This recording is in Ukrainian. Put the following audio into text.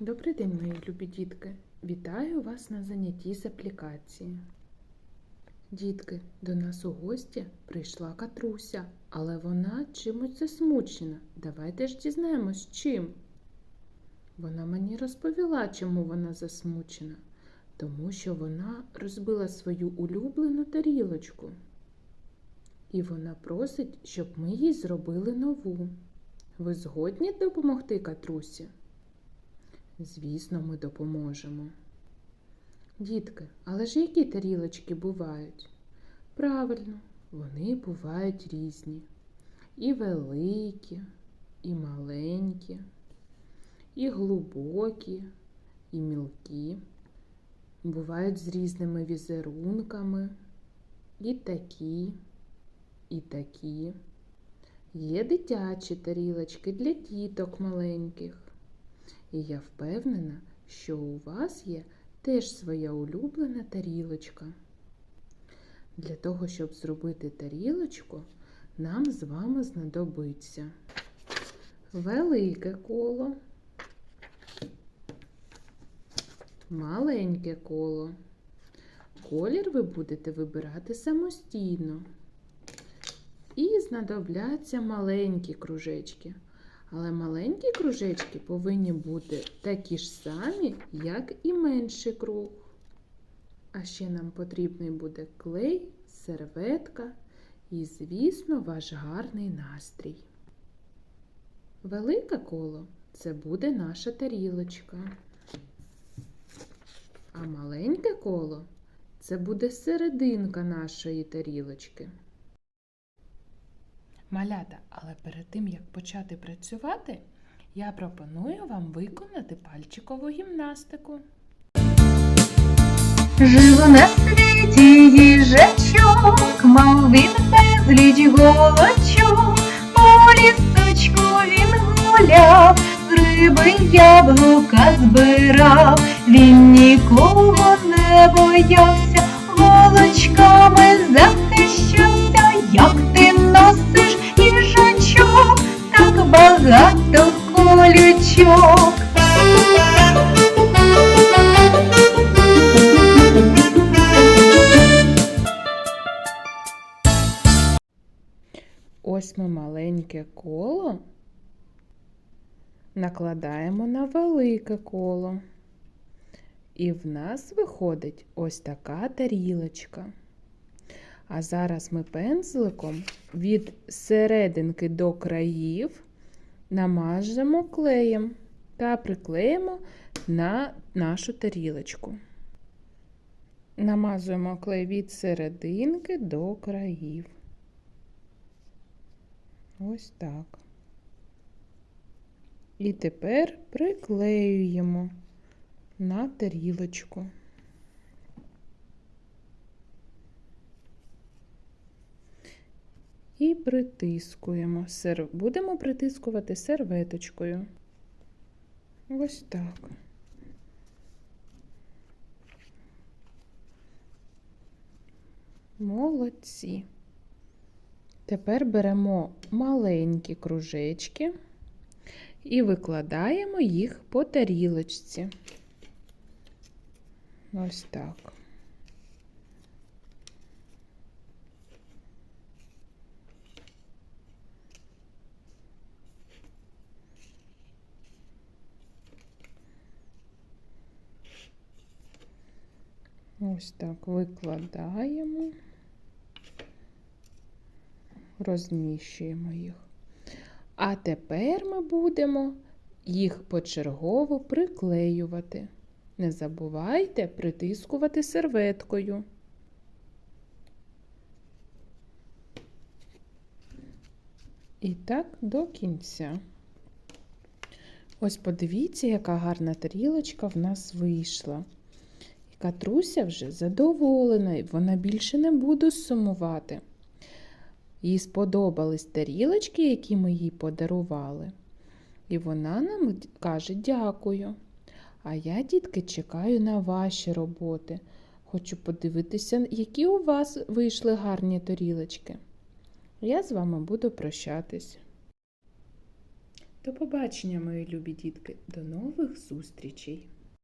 Добрий день, мої любі дітки! Вітаю вас на занятті з аплікації. Дітки, до нас у гості прийшла Катруся, але вона чимось засмучена. Давайте ж дізнаємось, чим. Вона мені розповіла, чому вона засмучена. Тому що вона розбила свою улюблену тарілочку. І вона просить, щоб ми їй зробили нову. Ви згодні допомогти Катрусі? Звісно, ми допоможемо. Дітки, але ж які тарілочки бувають? Правильно, вони бувають різні. І великі, і маленькі, і глибокі, і мілкі. Бувають з різними візерунками, і такі, і такі. Є дитячі тарілочки для діток маленьких. І я впевнена, що у вас є теж своя улюблена тарілочка. Для того, щоб зробити тарілочку, нам з вами знадобиться велике коло, маленьке коло. Колір ви будете вибирати самостійно. І знадобляться маленькі кружечки. Але маленькі кружечки повинні бути такі ж самі, як і менший круг. А ще нам потрібний буде клей, серветка і, звісно, ваш гарний настрій. Велике коло це буде наша тарілочка. А маленьке коло це буде серединка нашої тарілочки. Малята, але перед тим як почати працювати, я пропоную вам виконати пальчикову гімнастику. Жив на світі їжачок, мав він безліч голочок, по лісочку він гуляв, риби яблука збирав, він нікого не боявся, голочками колючок. Ось ми маленьке коло накладаємо на велике коло. І в нас виходить ось така тарілочка. А зараз ми пензликом від серединки до країв намажемо клеєм та приклеїмо на нашу тарілочку. Намазуємо клей від серединки до країв. Ось так. І тепер приклеюємо на тарілочку. І притискуємо. Будемо притискувати серветочкою. Ось так. Молодці. Тепер беремо маленькі кружечки і викладаємо їх по тарілочці. Ось так. Ось так викладаємо, розміщуємо їх. А тепер ми будемо їх почергово приклеювати. Не забувайте притискувати серветкою. І так до кінця. Ось подивіться, яка гарна тарілочка в нас вийшла. Катруся вже задоволена, і вона більше не буде сумувати. Їй сподобались тарілочки, які ми їй подарували. І вона нам каже дякую. А я, дітки, чекаю на ваші роботи. Хочу подивитися, які у вас вийшли гарні тарілочки. Я з вами буду прощатись. До побачення, мої любі дітки. До нових зустрічей!